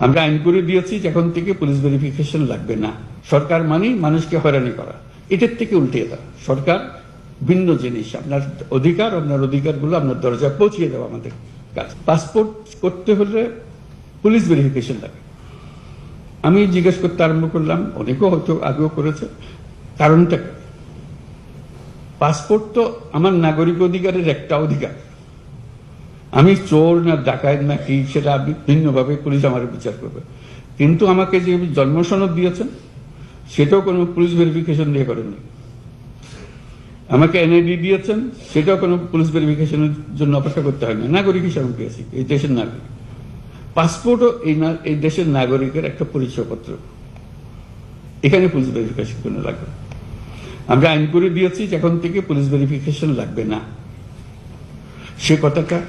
আমরা আইন করে দিয়েছি যে এখন থেকে পুলিশ ভেরিফিকেশন লাগবে না। সরকার মানেই মানুষকে হয়রানি করা। এটার থেকে উল্টে দেওয়া। সরকার ভিন্ন জিনিস। আপনার অধিকার, আপনার অধিকারগুলো আপনার দরজা পৌঁছিয়ে দেওয়া আমাদের কাজ। পাসপোর্ট করতে হলে পুলিশ ভেরিফিকেশন লাগে। আমি জিজ্ঞেস করতে আরম্ভ করলাম, অনেকেও হয়তো আগেও করেছে। কারণটা পাসপোর্ট তো আমার নাগরিক অধিকারের একটা অধিকার। আমি চোর না ডাকাত না কি, সেটা আমি ভিন্নভাবে পুলিশ আমার বিচার করবে। কিন্তু আমাকে যে জন্ম সনদ দিয়েছেন, সেটাও কোনো পুলিশ ভেরিফিকেশন দিয়ে করেননি। আমাকে এনআইডি দিয়েছেন, সেটাও কোনো পুলিশ ভেরিফিকেশনের জন্য অপেক্ষা করতে হয় না। নাগরিক হিসাবে পেয়েছি, এই দেশের নাগরিক। পাসপোর্টও এই না- এই দেশের নাগরিকের একটা পরিচয়পত্র এখানে পুলিশ ভেরিফিকেশন কোনো লাগবে। আমরা আইন করে দিয়েছি এখন থেকে পুলিশ ভেরিফিকেশন লাগবে না। সে কথাটা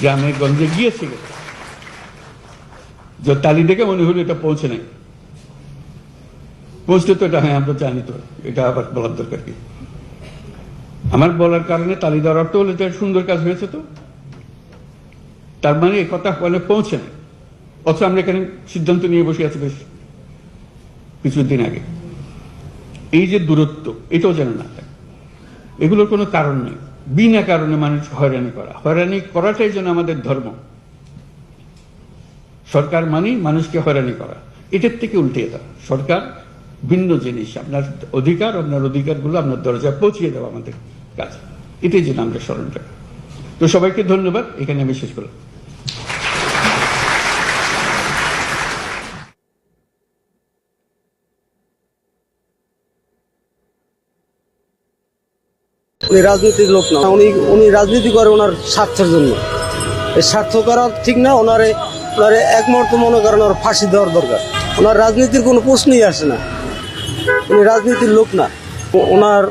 গ্রামে গঞ্জে গিয়েছে যে তালি দেখে মনে হলো এটা পৌঁছে নাই। পৌঁছতে তো এটা হ্যাঁ আমরা জানি তো, এটা আবার বলার দরকার কি? আমার বলার কারণে তালি দেওয়ার অর্থ হলো যে সুন্দর কাজ হয়েছে তো। তার মানে এই কথা মানে পৌঁছে নাই। অথচ আমরা এখানে সিদ্ধান্ত নিয়ে বসে আছি বেশ কিছুদিন আগে। এই যে দূরত্ব, এটাও যেন না এগুলোর কোনো কারণ নেই। বিনা কারণে মানুষ হয়রানি করা। হয়রানি করাটাই যেন আমাদের ধর্ম। সরকার মানেই মানুষকে হয়রানি করা। এটার থেকে উল্টে দেওয়া। সরকার ভিন্ন জিনিস। আপনার অধিকার, আপনার অধিকারগুলো আপনার দরজায় পৌঁছিয়ে দেওয়া আমাদের কাজ। এটাই যেন আমরা স্মরণ রাখি। তো সবাইকে ধন্যবাদ। এখানে আমি শেষ করলাম। উনি রাজনীতির লোক না। উনি উনি রাজনীতি করে ওনার স্বার্থের জন্য। এই স্বার্থ করা ঠিক না, ওনারে ওনারে এক মুহূর্ত মনে করেন ওর ফাঁসি দেওয়ার দরকার। ওনার রাজনীতির কোনো প্রশ্নই আসে না। উনি রাজনীতির লোক না। ওনার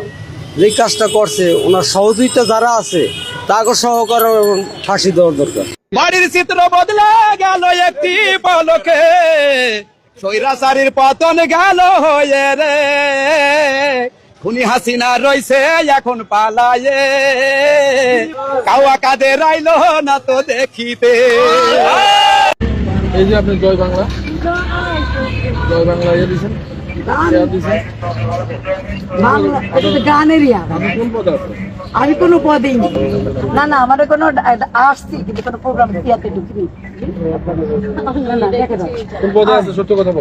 যে কাজটা করছে, ওনার সহযোগিতা যারা আছে, তাকে সহকারে ফাঁসি দেওয়ার দরকার। বাড়ির চিত্র বদলে গেল একটি পলকে। সৈরাচারীর পতন গেল হয়ে রে। খুনি হাসিনা রয়েছে এখন পালায়ে কাওয়া কাদের আইল না তো দেখিতে। এই যে আপনি জয় বাংলা। জয় বাংলা ইয়ে দিয়েছেন। গানের আমি কোনো পদেই না না আমার কোনো আসছি কিন্তু কোনো প্রোগ্রাম ইয়াতে ঢুকিনি।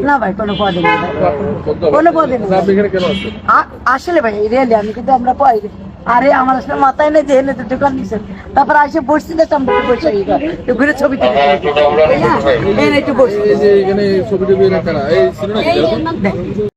না, ভাই কোনো পদে কোনো পদে আসলে ভাই রিয়ালি আমি কিন্তু আমরা পাই আরে আমার আসলে মাথায় নেই যে এনে তো দোকান নিছে তারপর আসে বসছি না সামনে বসে ঘরে। ছবি তুলে। হ্যাঁ এনে একটু বসছি। এই যে এখানে ছবি টবি রাখা এই